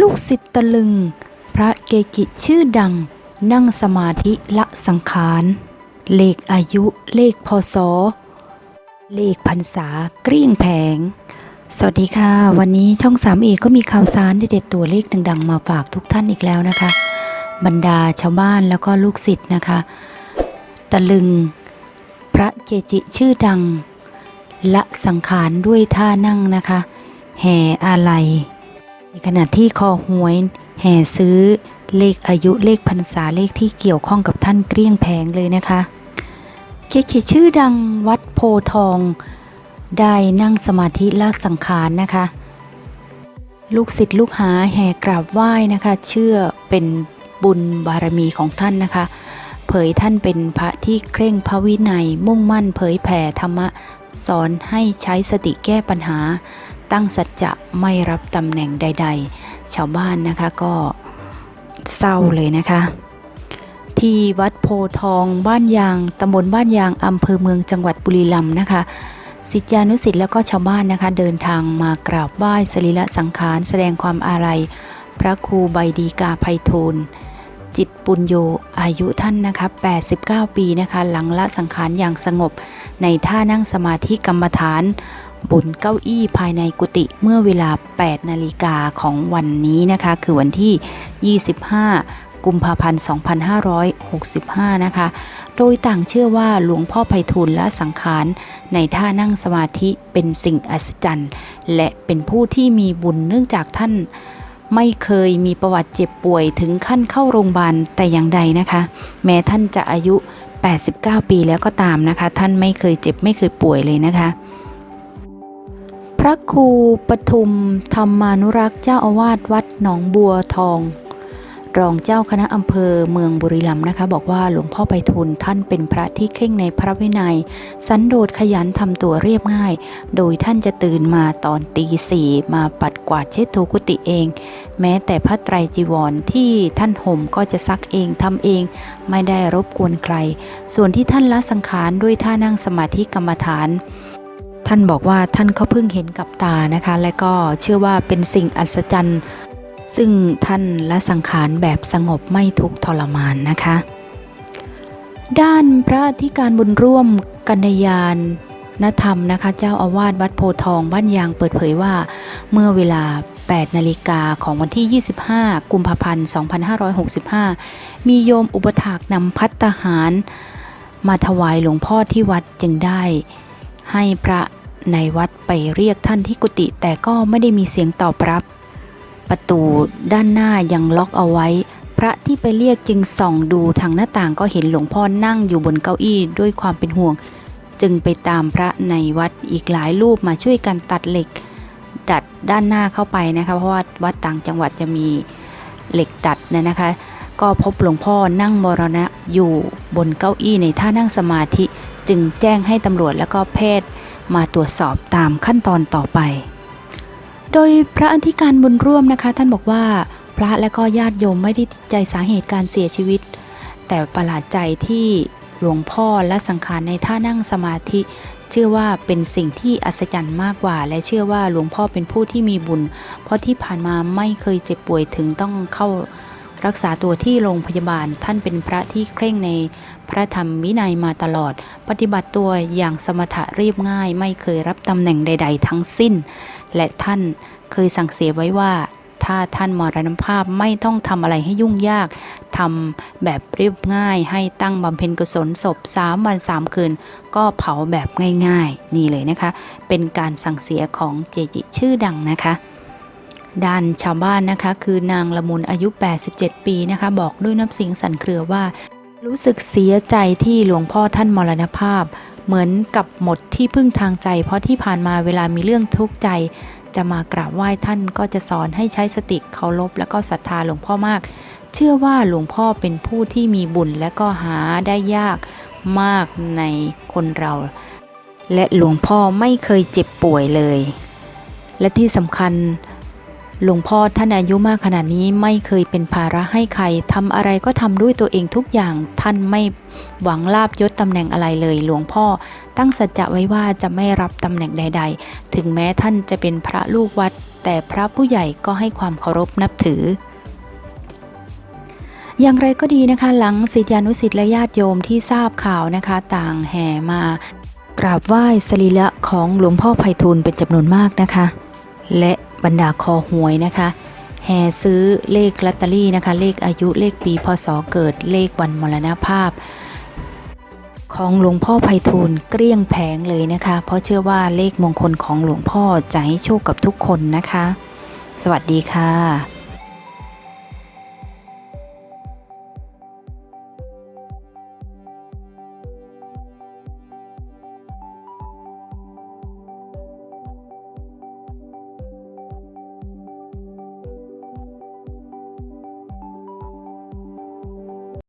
ลูกศิษย์ตะลึง พระเกจิชื่อดัง นั่งสมาธิละสังขาร เลขอายุเลขพศ เลขพรรษาเกลี้ยงแผง สวัสดีค่ะ วันนี้ช่อง3เอกก็มีข่าวสารเด็ดตัวเลขดังๆ มาฝากทุกท่านอีกแล้วนะคะ บรรดาชาวบ้านแล้วก็ลูกศิษย์นะคะ ตะลึง พระเกจิชื่อดัง ละสังขารด้วยท่านั่งนะคะ แห่อาลัย ในขณะที่คอหวย แห่ซื้อเลขอายุเลขพรรษาเลขที่เกี่ยวข้องกับท่านเกลี้ยงแผงเลยนะคะเกจิชื่อดังวัดโพทอง ได้นั่งสมาธิละสังขารนะคะ ลูกศิษย์ลูกหาแห่กราบไหว้นะคะ เชื่อเป็นบุญบารมีของท่านนะคะ เผยท่านเป็นพระที่เคร่งพระวินัยมุ่งมั่นเผยแผ่ธรรมะสอนให้ใช้สติแก้ปัญหา ตั้งสัจจะไม่รับตำแหน่งใด ๆ ชาวบ้านนะคะก็เศร้าเลยนะคะ ที่วัดโพทองบ้านยางตำบลบ้านยางอำเภอเมืองจังหวัดบุรีรัมย์นะคะศิษยานุศิษย์แล้วก็ชาวบ้านนะคะ เดินทางมากราบไหว้สรีระสังขาร แสดงความอาลัย พระครูใบดีกาไพฑูรย์จิตปุญโยอายุท่านนะคะ 89 ปีนะคะ หลังละสังขารอย่างสงบในท่านั่งสมาธิกรรมฐาน บนเก้าอี้ภายในกุฏิเมื่อเวลา 8 นาฬิกาของวันนี้นะคะ คือวันที่ 25 กุมภาพันธ์ 2565 นะคะ โดยต่างเชื่อว่าหลวงพ่อไพฑูรย์ละสังขารในท่านั่งสมาธิเป็นสิ่งอัศจรรย์ และเป็นผู้ที่มีบุญเนื่องจากท่านไม่เคยมีประวัติเจ็บป่วยถึงขั้นเข้าโรงพยาบาลแต่อย่างใดนะคะ แม้ท่านจะอายุ 89 ปีแล้วก็ตามนะคะ ท่านไม่เคยเจ็บไม่เคยป่วยเลยนะคะ พระครูปทุมธรรมานุรักษ์เจ้าอาวาสวัดหนองบัวทอง รองเจ้าคณะอำเภอเมืองบุรีรัมย์นะคะ บอกว่าหลวงพ่อไปทุนท่านเป็นพระที่เข่งในพระวินัย สันโดษขยันทำตัวเรียบง่าย โดยท่านจะตื่นมาตอนตีสี่มาปัดกวาดเช็ดถูกุฏิเอง แม้แต่พระไตรจีวรที่ท่านห่มก็จะซักเองทำเอง ไม่ได้รบกวนใคร ส่วนที่ท่านละสังขารด้วยท่านั่งสมาธิกรรมฐาน ท่านบอกว่าท่านก็เพิ่งเห็นกับตานะคะ และก็เชื่อว่าเป็นสิ่งอัศจรรย์ ซึ่งท่านละสังขารแบบสงบไม่ทุกข์ทรมานนะคะ ด้านพระอธิการบุญร่วมกัญญาณนธรรมนะคะ เจ้าอาวาสวัดโพทองบ้านยางเปิดเผยว่า เมื่อเวลา 8 นาฬิกาของวันที่ 25 กุมภาพันธ์ 2565 มีโยมอุปถากนำพัตตาหาร มาถวายหลวงพ่อที่วัดจึงได้ ให้พระในวัดไปเรียกท่านที่กุฏิแต่ก็ไม่ได้มีเสียงตอบรับ ประตูด้านหน้ายังล็อกเอาไว้ พระที่ไปเรียกจึงส่องดูทางหน้าต่างก็เห็นหลวงพ่อนั่งอยู่บนเก้าอี้ด้วยความเป็นห่วง จึงไปตามพระในวัดอีกหลายรูปมาช่วยกันตัดเหล็ก ดัดด้านหน้าเข้าไปนะคะเพราะว่าวัดต่างจังหวัดจะมีเหล็กดัดนะนะคะ ก็พบหลวงพ่อนั่งมรณะอยู่บนเก้าอี้ในท่านั่งสมาธิ จึงแจ้งให้ตำรวจและก็แพทย์มาตรวจสอบตามขั้นตอนต่อไป โดยพระอธิการบุญร่วมนะคะ ท่านบอกว่าพระและก็ญาติโยมไม่ได้ใจสาเหตุการเสียชีวิต แต่ประหลาดใจที่หลวงพ่อและสังขารในท่านั่งสมาธิ เชื่อว่าเป็นสิ่งที่อัศจรรย์มากกว่า และเชื่อว่าหลวงพ่อเป็นผู้ที่มีบุญ เพราะที่ผ่านมาไม่เคยเจ็บป่วยถึงต้องเข้า รักษาตัวที่โรงพยาบาลท่านเป็นพระที่เคร่งในพระธรรมวินัยมาตลอด ปฏิบัติตัวอย่างสมถะเรียบง่าย ไม่เคยรับตำแหน่งใด ๆ ทั้งสิ้น และท่านเคยสั่งเสียไว้ว่าถ้าท่านมรณภาพไม่ต้องทำอะไรให้ยุ่งยากทำแบบเรียบง่ายให้ตั้งบำเพ็ญกุศลศพ 3 วัน 3 คืน ก็เผาแบบง่ายๆ นี่เลยนะคะ เป็นการสั่งเสียของเจจิชื่อดังนะคะ ด้านชาวบ้านนะคะ คือนางละมุนอายุ 87 ปีนะคะ บอกด้วยน้ำเสียงสั่นเครือว่า รู้สึกเสียใจที่หลวงพ่อท่านมรณภาพ เหมือนกับหมดที่พึ่งทางใจ เพราะที่ผ่านมาเวลามีเรื่องทุกข์ใจ จะมากราบไหว้ท่านก็จะสอนให้ใช้สติเคารพและก็ศรัทธาหลวงพ่อมาก เชื่อว่าหลวงพ่อเป็นผู้ที่มีบุญและก็หาได้ยากมากในคนเรา และหลวงพ่อไม่เคยเจ็บป่วยเลย และที่สำคัญ หลวงพ่อท่านอายุมากขนาดนี้ไม่เคยเป็นภาระให้ใครทำอะไรก็ทำด้วยตัวเองทุกอย่าง ท่านไม่หวังลาบยศตำแหน่งอะไรเลย หลวงพ่อตั้งสัจจะไว้ว่าจะไม่รับตำแหน่งใด ๆ ถึงแม้ท่านจะเป็นพระลูกวัด แต่พระผู้ใหญ่ก็ให้ความเคารพนับถืออย่างไรก็ดีนะคะ หลังศิษยานุศิษย์และญาติโยมที่ทราบข่าวนะคะ ต่างแห่มากราบไหว้สรีระของหลวงพ่อไพฑูรย์เป็นจำนวนมากนะคะ และ บรรดาคอหวยนะคะแห่ซื้อเลขลอตเตอรี่นะคะ เลขอายุเลขปีพศเกิดเลขวันมรณภาพ ของหลวงพ่อไพฑูรย์เกลี้ยงแผงเลยนะคะ เพราะเชื่อว่าเลขมงคลของหลวงพ่อจะให้โชคกับทุกคนนะคะ สวัสดีค่ะ